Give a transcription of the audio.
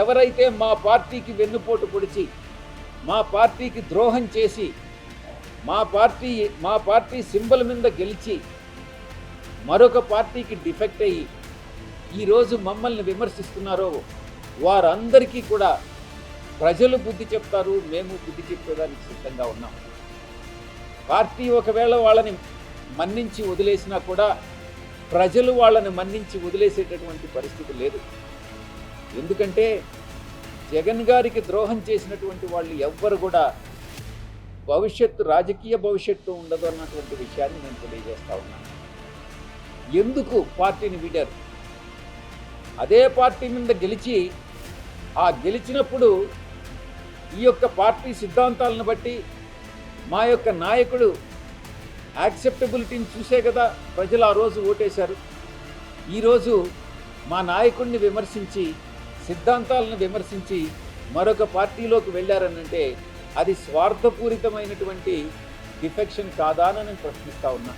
ఎవరైతే మా పార్టీకి వెన్నుపోటు పొడిచి మా పార్టీకి ద్రోహం చేసి మా పార్టీ మా పార్టీ సింబల్ మీద గెలిచి మరొక పార్టీకి డిఫెక్ట్ అయ్యి ఈరోజు మమ్మల్ని విమర్శిస్తున్నారో వారందరికీ కూడా ప్రజలు బుద్ధి చెప్తారు మేము బుద్ధి చెప్పేదానికి సిద్ధంగా ఉన్నాం. పార్టీ ఒకవేళ వాళ్ళని మన్నించి వదిలేసినా కూడా ప్రజలు వాళ్ళని మన్నించి వదిలేసేటటువంటి పరిస్థితి లేదు. ఎందుకంటే జగన్ గారికి ద్రోహం చేసినటువంటి వాళ్ళు ఎవ్వరు కూడా భవిష్యత్తు రాజకీయ భవిష్యత్తు ఉండదు అన్నటువంటి విషయాన్ని నేను తెలియజేస్తా ఉన్నాను. ఎందుకు పార్టీని వీడారు? అదే పార్టీ మీద గెలిచి ఆ గెలిచినప్పుడు ఈ యొక్క పార్టీ సిద్ధాంతాలను బట్టి మా యొక్క నాయకుడు యాక్సెప్టబిలిటీని చూసే కదా ప్రజలు ఆ రోజు ఓటేశారు. ఈరోజు మా నాయకుడిని విమర్శించి సిద్ధాంతాలను విమర్శించి మరొక పార్టీలోకి వెళ్ళారనంటే అది స్వార్థపూరితమైనటువంటి డిఫెక్షన్ కాదా అని నేను ప్రశ్నిస్తా ఉన్నా.